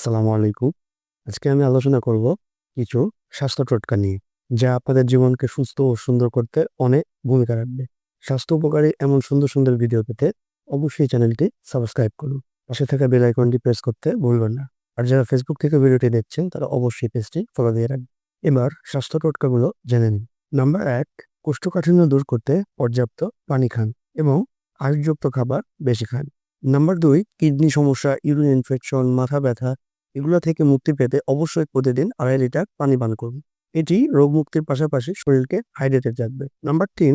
আসসালামু আলাইকুম। আজকে আমি আলোচনা করব কিছু স্বাস্থ্য টোটকা নিয়ে, যা আপনাদের জীবনকে সুস্থ ও সুন্দর করতে অনেক ভূমিকা রাখবে। স্বাস্থ্য উপকারী এমন সুন্দর সুন্দর ভিডিও পেতে অবশ্যই চ্যানেলটি সাবস্ক্রাইব করুন। পাশে থাকা বেল আইকনটি প্রেস করতে ভুলবেন না। আর যারা ফেসবুক থেকে ভিডিওটি দেখছেন, তারা অবশ্যই পেজটি ফলো দিয়ে রাখবেন। এবার স্বাস্থ্য টোটকাগুলো জেনে নিন নাম্বার এক, কোষ্ঠকাঠিন্য দূর করতে পর্যাপ্ত পানি খান এবং আয়ুযুক্ত খাবার বেশি খান। নাম্বার দুই, কিডনি সমস্যা, ইউরিন ইনফেকশন, মাথা ব্যথা এগুলো থেকে মুক্তি পেতে অবশ্যই প্রতিদিন আড়াই লিটার পানি পান করুন। এটি রোগ মুক্তির পাশাপাশি শরীরকে হাইড্রেটেড রাখবে। নাম্বার তিন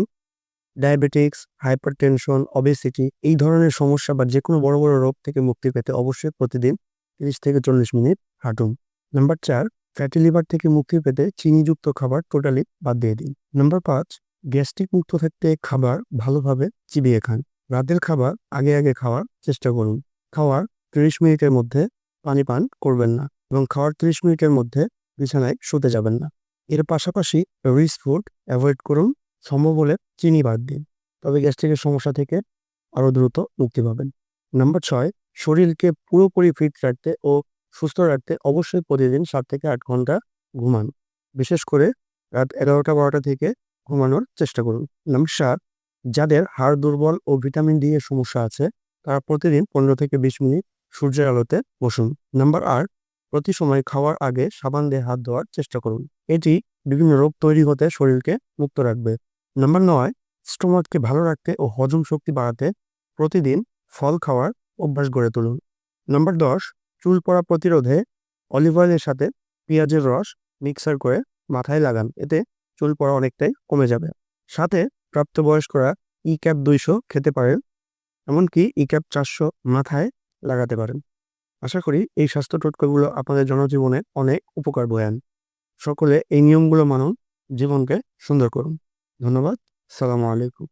ডায়াবেটিক্স হাইপারটেনশন অবেসিটি এই ধরনের সমস্যা বা যে কোনো বড় বড় রোগ থেকে মুক্তি পেতে অবশ্যই প্রতিদিন তিরিশ থেকে চল্লিশ মিনিট হাঁটুন। নাম্বার চার ফ্যাটি লিভার থেকে মুক্তি পেতে চিনিযুক্ত খাবার টোটালি বাদ দিয়ে দিন। নাম্বার পাঁচ গ্যাস্ট্রিক মুক্ত থাকতে খাবার ভালোভাবে চিবিয়ে খান। রাতের খাবার আগে আগে খাওয়ার চেষ্টা করুন। খাওয়ার তিরিশ মিনিটের মধ্যে পানি পান করবেন না এবং খাওয়ার ত্রিশ মিনিটের মধ্যে বিছানায় শুতে যাবেন না। এর পাশাপাশি রিচ ফুড অ্যাভয়েড করুন, সম্ভব হলে চিনি বাদ দিন, তবে গ্যাস্ট্রিকের সমস্যা থেকে আরও দ্রুত মুক্তি পাবেন। নাম্বার ছয়, শরীরকে পুরোপুরি ফিট রাখতে ও সুস্থ রাখতে অবশ্যই প্রতিদিন সাত থেকে আট ঘণ্টা ঘুমান। বিশেষ করে রাত এগারোটা বারোটা থেকে ঘুমানোর চেষ্টা করুন। নাম্বার সাত, যাদের হাড় দুর্বল ও ভিটামিন ডি এর সমস্যা আছে, তারা প্রতিদিন পনেরো থেকে বিশ মিনিট সূর্যের আলোতে বসুন। নাম্বার আট, প্রতি সময় খাওয়ার আগে সাবান দিয়ে হাত ধোয়ার চেষ্টা করুন। এটি বিভিন্ন রোগ তৈরি হতে শরীরকে মুক্ত রাখবে। নাম্বার নয়, স্টোমাককে ভালো রাখতে ও হজম শক্তি বাড়াতে প্রতিদিন ফল খাওয়ার অভ্যাস গড়ে তুলুন। নাম্বার দশ, চুল পড়া প্রতিরোধে অলিভ অয়েলের সাথে পেঁয়াজের রস মিক্সার করে মাথায় লাগান। এতে চুল পড়া অনেকটাই কমে যাবে। সাথে প্রাপ্তবয়স্করা ই ক্যাপ দুইশো খেতে পারেন। এমনকি ই ক্যাপ চারশো মাথায় লাগাতে পারেন। আশা করি এই স্বাস্থ্য টোটকাগুলো আপনাদের জনজীবনে অনেক উপকার বয়ে আন সকলে এই নিয়মগুলো মানুন, জীবনকে সুন্দর করুন। ধন্যবাদ। সালামু আলাইকুম।